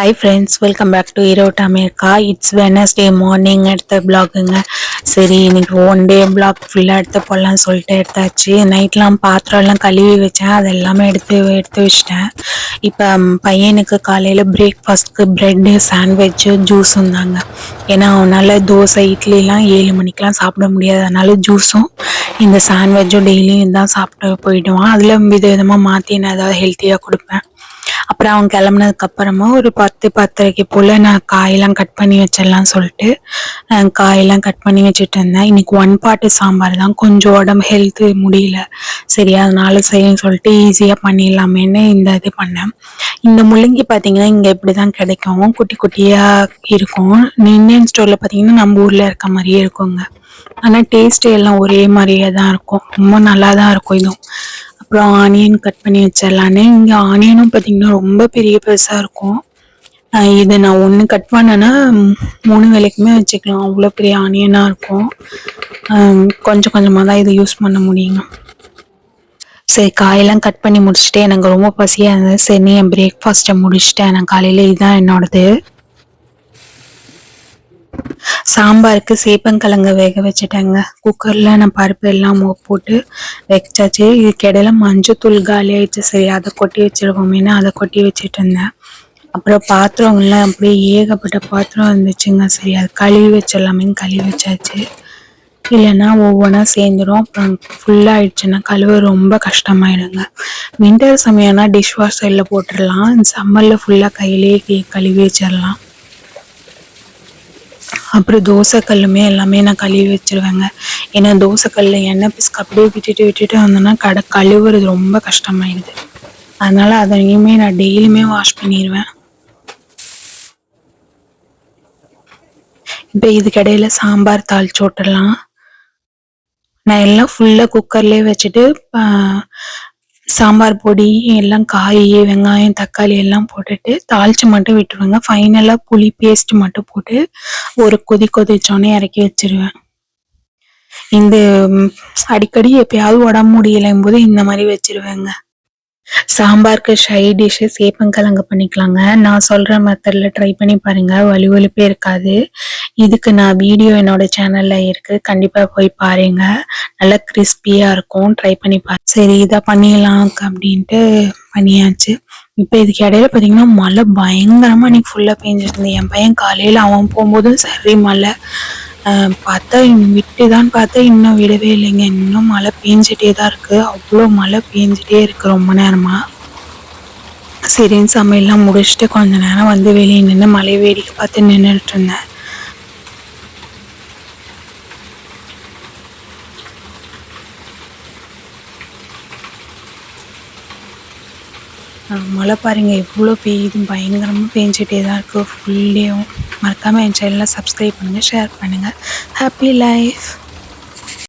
Hi friends welcome back to Erode America it's Wednesday morning எடுத்த பிளாகுங்க சரி இன்னைக்கு ஒன் டே பிளாக் ஃபுல்லாக எடுத்து போடலாம்னு சொல்லிட்டு எடுத்தாச்சு. நைட்லாம் பாத்திரம்லாம் கழுவி வச்சேன். அது எல்லாமே எடுத்து எடுத்து வச்சிட்டேன். இப்போ பையனுக்கு காலையில் பிரேக்ஃபாஸ்ட்க்கு ப்ரெட்டு சாண்ட்விட்சு ஜூஸ் இருந்தாங்க ஏன்னா அவனால் தோசை இட்லிலாம் ஏழு மணிக்கெலாம் சாப்பிட முடியாது. அதனால ஜூஸும் இந்த சாண்ட்விட்சும் டெய்லியும் தான் சாப்பிட்டு போயிடுவான். அதில் வித விதமாக மாற்றி நான் ஏதாவது ஹெல்த்தியாக கொடுப்பேன். அப்புறம் அவங்க கிளம்புனதுக்கு அப்புறமா ஒரு பத்து பத்தரைக்கு போல் நான் காயெல்லாம் கட் பண்ணி வச்சிடலாம் சொல்லிட்டு காயெல்லாம் கட் பண்ணி வச்சுட்டு இருந்தேன். இன்னைக்கு ஒன் பாட்டு சாம்பார் தான். கொஞ்சம் உடம்பு ஹெல்த்து முடியல. சரி அதனால செய்யும் சொல்லிட்டு ஈஸியாக பண்ணிடலாமேன்னு இந்த இது பண்ணேன். இந்த முள்ளங்கி பார்த்தீங்கன்னா இங்கே இப்படி தான் கிடைக்கும். குட்டி குட்டியாக இருக்கும். இந்தியன் ஸ்டோரில் பார்த்தீங்கன்னா நம்ம ஊரில் இருக்க மாதிரியே இருக்குங்க. ஆனால் டேஸ்ட்டு எல்லாம் ஒரே மாதிரியே தான் இருக்கும். ரொம்ப நல்லா தான் இருக்கும் இதுவும். அப்புறம் ஆனியன் கட் பண்ணி வச்சிடலான்னு. இங்கே ஆனியனும் பார்த்தீங்கன்னா ரொம்ப பெரிய பெருசாக இருக்கும். இதை இது நான் ஒன்று கட் பண்ணேன்னா மூணு வேலைக்குமே வச்சுக்கலாம். அவ்வளோ பெரிய ஆனியனாக இருக்கும். கொஞ்சம் கொஞ்சமாக தான் இதை யூஸ் பண்ண முடியுங்க சரி காயெல்லாம் கட் பண்ணி முடிச்சுட்டு எனக்கு ரொம்ப பசியாக இருந்தது. சரி நீ என் பிரேக்ஃபாஸ்ட்டை முடிச்சுட்டேன். நான் காலையில் இதுதான் என்னோடது. சாம்பாருக்கு சேப்பங்கிழங்கு வேக வச்சுட்டேங்க. குக்கரில் நான் பருப்பு எல்லாம் போட்டு வச்சாச்சு. இதுக்கு இடையில மஞ்சத்தூள் காலி ஆயிடுச்சு. சரி அதை கொட்டி வச்சிருவோமேனு அதை கொட்டி வச்சுட்டு இருந்தேன். அப்புறம் பாத்திரங்கள்லாம் அப்படியே ஏகப்பட்ட பாத்திரம் இருந்துச்சுங்க. சரி அது கழுவி வச்சிடலாமே கழுவி வச்சாச்சு. இல்லைன்னா ஒவ்வொன்றா சேர்ந்துரும். அப்புறம் ஃபுல்லாக ஆயிடுச்சுன்னா கழுவ ரொம்ப கஷ்டமாயிடுங்க. வின்டர் சமயம்னா டிஷ் வாஷரில் போட்டுடலாம். சம்மரில் ஃபுல்லாக கையிலேயே கழுவி வச்சிடலாம். அப்புறம் தோசைக்கல்லுமே எல்லாமே நான் கழுவி வச்சிருவேங்க. ஏன்னா தோசைக்கல்ல எண்ணெய் பிசுக்கு அப்படியே விட்டுட்டு விட்டுட்டு வந்தோன்னா கடை கழுவுறது ரொம்ப கஷ்டமாயிடுது. அதனால அதையுமே நான் டெய்லியுமே வாஷ் பண்ணிடுவேன் இப்போ இதுக்கிடையில சாம்பார் தாளிச்சு விட்டுறலாம் நான் எல்லாம் ஃபுல்லாக குக்கர்லேயே வச்சுட்டு சாம்பார் பொடி எல்லாம் காய் வெங்காயம் தக்காளி எல்லாம் போட்டுட்டு தாளிச்சு மட்டும் விட்டுருவேங்க. ஃபைனலாக புளி பேஸ்ட் மட்டும் போட்டு ஒரு கொதி கொதிச்சோன்னே இறக்கி வச்சிருவேன். இந்த அடிக்கடி எப்பயாவது உடம்பு முடியலையும் போது இந்த மாதிரி வச்சிருவேங்க. சாம்பாருக்கு ஷை டிஷ்ஷு சேப்பங்கிழங்கு பண்ணிக்கலாங்க. நான் சொல்கிற மெத்தடில் ட்ரை பண்ணி பாருங்க. வலி வலிப்பே இருக்காது. இதுக்கு நான் வீடியோ என்னோட சேனல்ல இருக்கு. கண்டிப்பா போய் பாருங்க. நல்லா கிறிஸ்பியா இருக்கும். ட்ரை பண்ணி பாரு. சரி இதை பண்ணிடலாம் அப்படின்ட்டு பண்ணியாச்சு. இப்போ இதுக்கு இடையில பார்த்தீங்கன்னா மழை பயங்கரமா இன்னைக்கு ஃபுல்லா பெஞ்சிருந்தது. என் பையன் காலையில அவன் போகும்போதும் சரி மழை. பார்த்தா விட்டுதான் பார்த்தா இன்னும் விடவே இல்லைங்க. இன்னும் மழை பெஞ்சிட்டே தான் இருக்கு. அவ்வளோ மழை பெஞ்சிட்டே இருக்கு ரொம்ப நேரமா. சரின்னு சமையல்லாம் முடிச்சுட்டு கொஞ்ச நேரம் வந்து வெளியே நின்று மழை வேடிக்கை பார்த்து நின்றுட்டு இருந்தேன். மழை பாருங்க எவ்வளோ பெய்யுது பயங்கரமாக பெஞ்சிட்டே தான் இருக்கு. ஃபுல்லேயும் மறக்காமல் என் சேனலை சப்ஸ்கிரைப் பண்ணுங்கள் ஷேர் பண்ணுங்கள் ஹாப்பி லைஃப்